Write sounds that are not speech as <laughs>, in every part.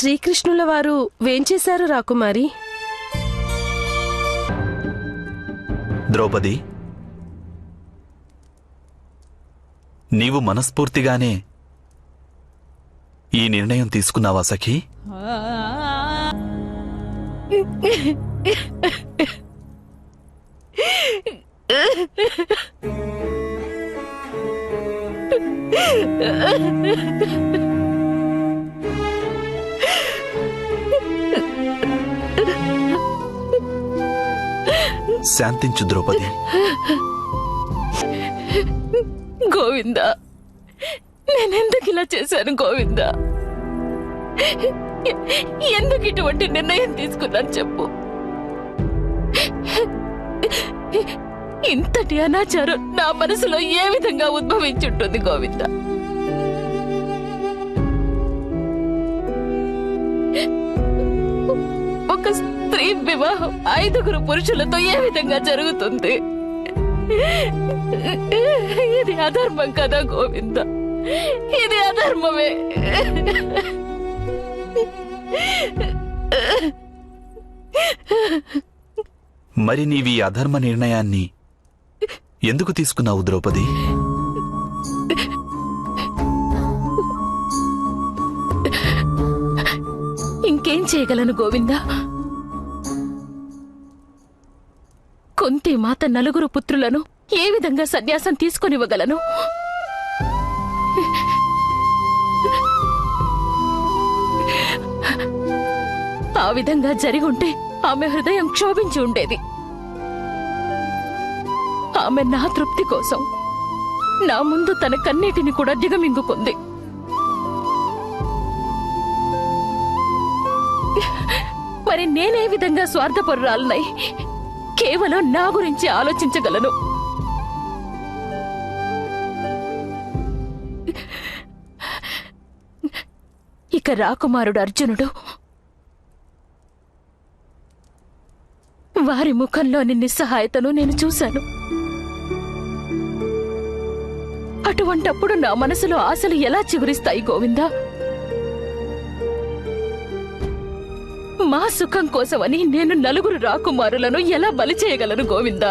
శ్రీకృష్ణుల వారు వేంచేశారు రాకుమారి ద్రౌపది నీవు మనస్ఫూర్తిగానే ఈ నిర్ణయం తీసుకున్నావా సఖీ? <laughs> శాంతించు ద్రౌపది. గోవింద నేనెందుకు ఇలా చేశాను గోవింద? ఎందుకు ఇటువంటి నిర్ణయం తీసుకున్నాను చెప్పు? ఇంతటి అనాచారం నా మనసులో ఏ విధంగా ఉద్భవించుంటుంది గోవిందా? స్త్రీ వివాహం ఐదుగురు పురుషులతో ఏ విధంగా జరుగుతుంది? ఇది అధర్మం కదా గోవింద. ఇది అధర్మమే. మరి నీవి అధర్మ నిర్ణయాన్ని ఎందుకు తీసుకున్నావు ద్రౌపది? ఇంకేం చేయగలను గోవింద? కొంతి మాత నలుగురు పుత్రులను ఏ విధంగా సన్యాసం తీసుకొనివ్వగలను? ఆ విధంగా జరిగి ఉంటే ఆమె హృదయం క్షోభించి ఉండేది. ఆమె నా తృప్తి కోసం నా ముందు తన కన్నీటిని కూడా దిగమింగుకుంది. మరి నేనే విధంగా స్వార్థపరురాలనై కేవలం నా గురించి ఆలోచించగలను. ఇక రాకుమారుడు అర్జునుడు వారి ముఖంలోని నిస్సహాయతను నేను చూశాను. అటువంటప్పుడు నా మనసులో ఆశలు ఎలా చిగురిస్తాయి గోవిందా? మా సుఖం కోసమని నేను నలుగురు రాకుమారులను ఎలా బలి చేయగలను గోవిందా?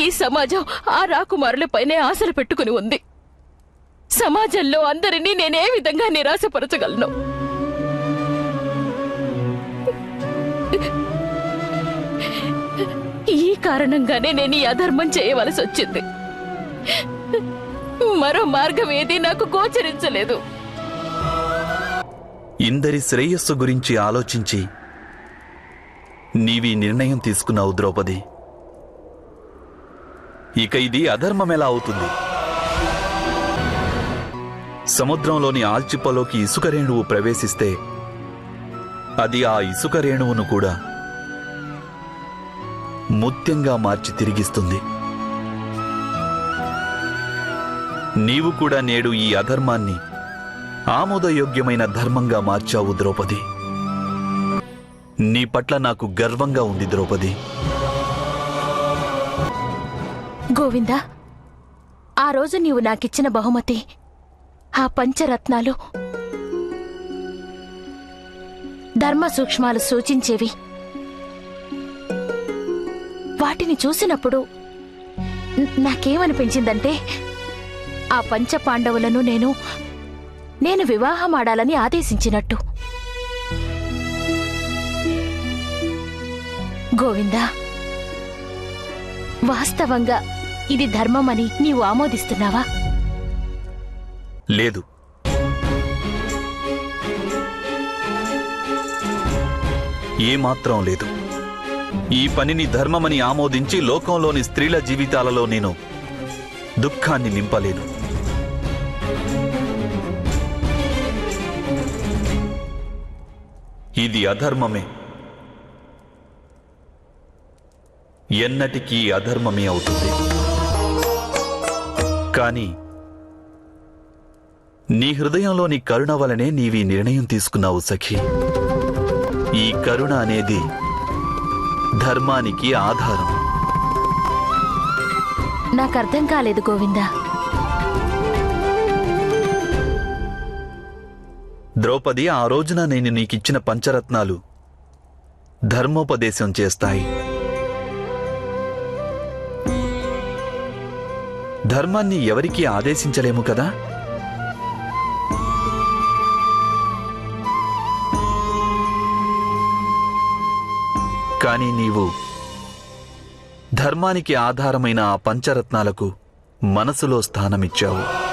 ఈ సమాజం ఆ రాకుమారులపైనే ఆశలు పెట్టుకుని ఉంది. సమాజంలో అందరినీ నేనే విధంగా నిరాశపరచగలను? ఈ కారణంగానే నేను ఈ అధర్మం చేయవలసి వచ్చింది. మరో మార్గం ఏది నాకు గోచరించలేదు. ఇందరి శ్రేయస్సు గురించి ఆలోచించి నీవి నిర్ణయం తీసుకున్నావు ద్రౌపది. ఇక ఇది అధర్మమెలా అవుతుంది? సముద్రంలోని ఆల్చిప్పలోకి ఇసుక రేణువు ప్రవేశిస్తే అది ఆ ఇసుక రేణువును కూడా ముత్యంగా మార్చి తిరిగిస్తుంది. నీవు కూడా నేడు ఈ అధర్మాన్ని ఆమోదయోగ్యమైన ధర్మంగా మార్చావు ద్రౌపది. నీ పట్ల నాకు గర్వంగా ఉంది ద్రౌపది. గోవిందా ఆ రోజు నీవు నాకిచ్చిన బహుమతి ఆ పంచరత్నాలు ధర్మ సూక్ష్మాలు సూచించేవి. వాటిని చూసినప్పుడు నాకేమనిపించిందంటే ఆ పంచ పాండవులను నేను నేను వివాహమాడాలని ఆదేశించినట్టు. గోవిందా వాస్తవంగా ఇది ధర్మమని నీవు ఆమోదిస్తున్నావా? లేదు. ఏమాత్రం లేదు. ఈ పనిని ధర్మమని ఆమోదించి లోకంలోని స్త్రీల జీవితాలలో నేను దుఃఖాన్ని నింపలేను. ఇది అధర్మమే. ఎన్నటికీ అధర్మమే అవుతుంది. కానీ నీ హృదయంలోని కరుణ వలనే నీవి నిర్ణయం తీసుకున్నావు సఖి. ఈ కరుణ అనేది ధర్మానికి ఆధారం. నాకు అర్థం కాలేదు గోవిందా. ద్రౌపది ఆ రోజున నేను నీకిచ్చిన పంచరత్నాలు ధర్మోపదేశం చేస్తాయి. ధర్మాన్ని ఎవరికీ ఆదేశించలేము కదా? కానీ నీవు ధర్మానికి ఆధారమైన ఆ పంచరత్నాలకు మనసులో స్థానమిచ్చావు.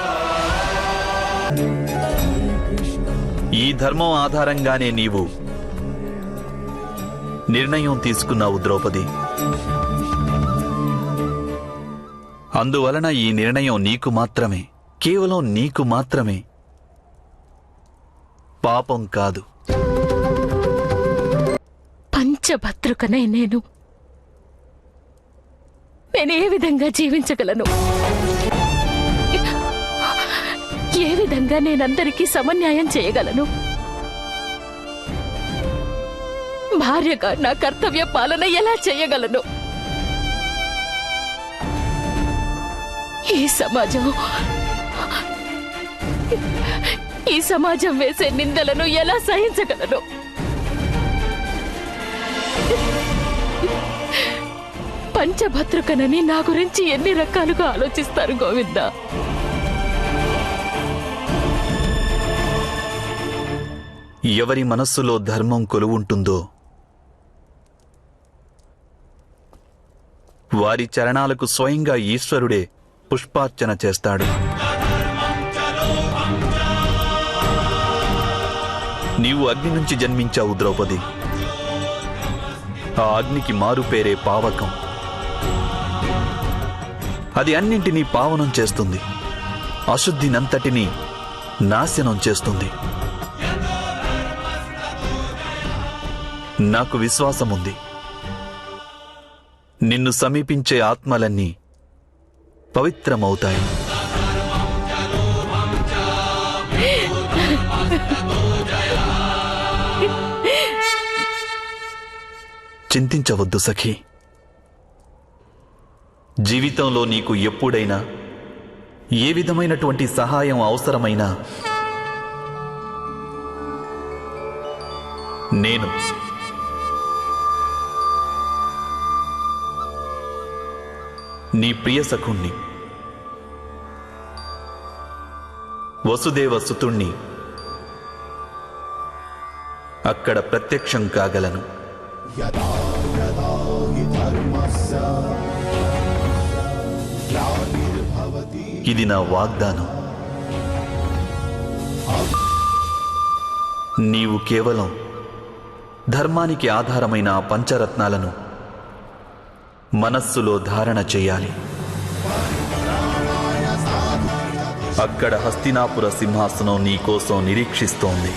ఈ ధర్మం ఆధారంగానే నీవు నిర్ణయం తీసుకున్నావు ద్రౌపది. అందువలన ఈ నిర్ణయం నీకు మాత్రమే. కేవలం నీకు మాత్రమే. పాపం కాదు. పంచభద్రుకనే నేను. నేను ఏ విధంగా జీవించగలను? ఏ విధంగా నేనందరికీ సమన్యాయం చేయగలను? భార్యగా నా కర్తవ్య పాలన ఎలా చేయగలను? ఈ సమాజం ఈ సమాజం వేసే నిందలను ఎలా సహించగలను? పంచభద్రుకనని నా గురించి ఎన్ని రకాలుగా ఆలోచిస్తారు గోవిందా? ఎవరి మనస్సులో ధర్మం కొలువుంటుందో వారి చరణాలకు స్వయంగా ఈశ్వరుడే పుష్పార్చన చేస్తాడు. నీవు అగ్ని నుంచి జన్మించావు ద్రౌపది. ఆ అగ్నికి మారుపేరే పావకం. అది అన్నింటినీ పావనం చేస్తుంది. అశుద్ధినంతటినీ నాశనం చేస్తుంది. నాకు విశ్వాసముంది. నిన్ను సమీపించే ఆత్మలన్నీ పవిత్రమవుతాయి. చింతించవద్దు సఖీ. జీవితంలో నీకు ఎప్పుడైనా ఏ విధమైనటువంటి సహాయం అవసరమైనా నేను నీ ప్రియ సఖుణ్ణి. వసుదేవ సుతుణ్ణి అక్కడ ప్రత్యక్షం కాగలను. ఇది నా వాగ్దానం. నీవు కేవలం ధర్మానికి ఆధారమైన పంచరత్నాలను మనస్సులో ధారణ చేయాలి. అక్కడ హస్తినాపుర సింహాసనం నీకోసం నిరీక్షిస్తోంది.